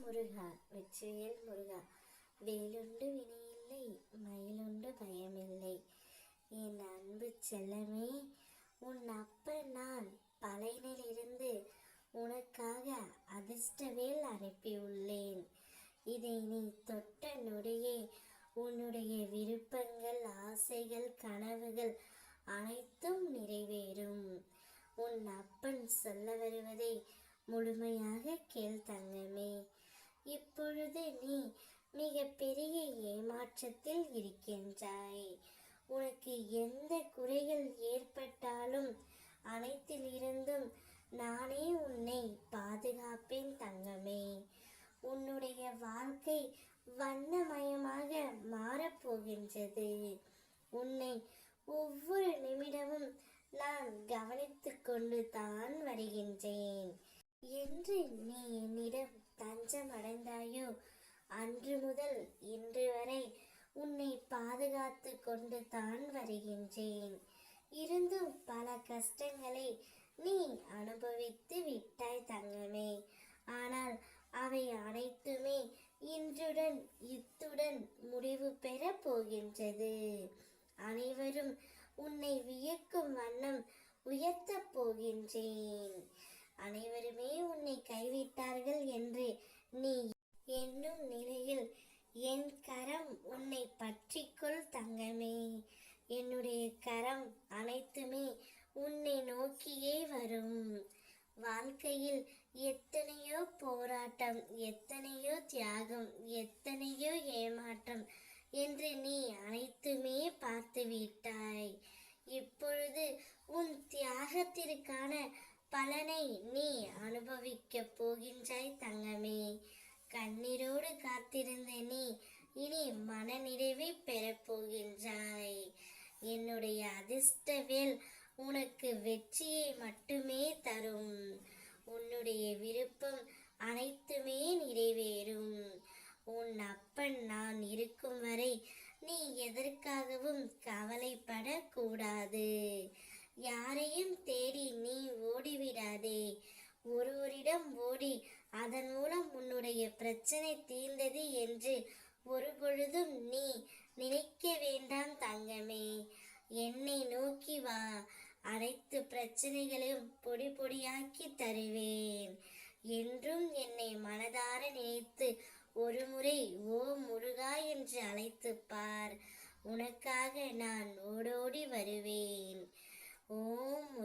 முருகா வெற்றியல் முருகா. வேலுண்டு வினையில்லை மயிலுண்டு பயமில்லை. என் அன்பு செல்லமே உன் அப்பன் நான் பழையனிலிருந்து உனக்காக அதிர்ஷ்டவேல் அனுப்பியுள்ளேன். இதை நீ தொட்ட நொடியே உன்னுடைய விருப்பங்கள் ஆசைகள் கனவுகள் அனைத்தும் நிறைவேறும். உன் அப்பன் சொல்ல வருவதை முழுமையாக கேள் தங்கமே. இப்பொழுது நீ மிக பெரிய ஏமாற்றத்தில் இருக்கின்றாய். உனக்கு எந்த குறைகள் ஏற்பட்டாலும் அனைத்திலிருந்தும் நானே உன்னை பாதுகாப்பேன் தங்கமே. உன்னுடைய வாழ்க்கை வண்ணமயமாக மாறப்போகின்றது உன்னை ஒவ்வொரு நிமிடமும் நான் கவனித்து கொண்டு தான் வருகின்றேன். என்று நீ என்னிடம் தஞ்சம் அடைந்தாயோ அன்று முதல் இன்று வரை உன்னை பாதுகாத்து கொண்டு தான் வருகின்றேன். இருந்தும் பல கஷ்டங்களை நீ அனுபவித்து விட்டாய் தங்கமே. ஆனால் அவை அனைத்துமே இன்றுடன் இத்துடன் முடிவு பெற போகின்றது. அனைவரும் உன்னை வியக்கும் வண்ணம் உயர்த்தப் போகின்றேன். அனைவருமே உன்னை கைவிட்டார்கள் என்று நீ என்னும் நிலையில் என் கரம் உன்னை பற்றிக்கொள் தங்கமே. என்னுடைய கரம் அனைத்துமே உன்னை நோக்கியே வரும். வாழ்க்கையில் எத்தனையோ போராட்டம் எத்தனையோ தியாகம் எத்தனையோ ஏமாற்றம் என்று நீ அனைத்துமே பார்த்து விட்டாய் இப்பொழுது உன் தியாகத்திற்கான பலனை நீ அனுபவிக்கப் போகின்றாய் தங்கமே. கண்ணீரோடு காத்திருந்த நீ இனி மனநிறைவை பெறப் போகின்றாய். என்னுடைய அதிர்ஷ்டவேல் உனக்கு வெற்றியை மட்டுமே தரும். உன்னுடைய விருப்பம் அனைத்துமே நிறைவேறும். உன் அப்பன் நான் இருக்கும் வரை நீ எதற்காகவும் கவலைப்படக்கூடாது யாரையும் தேடி நீ ஓடிவிடாதே. ஒருவரிடம் ஓடி அதன் மூலம் உன்னுடைய பிரச்சனை தீர்ந்தது என்று ஒரு பொழுதும் நீ நினைக்க வேண்டாம் தங்கமே. என்னை நோக்கி வா. அனைத்து பிரச்சனைகளையும் பொடி பொடியாக்கி தருவேன். என்றும் என்னை மனதார நினைத்து ஒரு முறை ஓ முருகா என்று அழைத்து பார். உனக்காக நான் ஓடோடி வருவேன். hum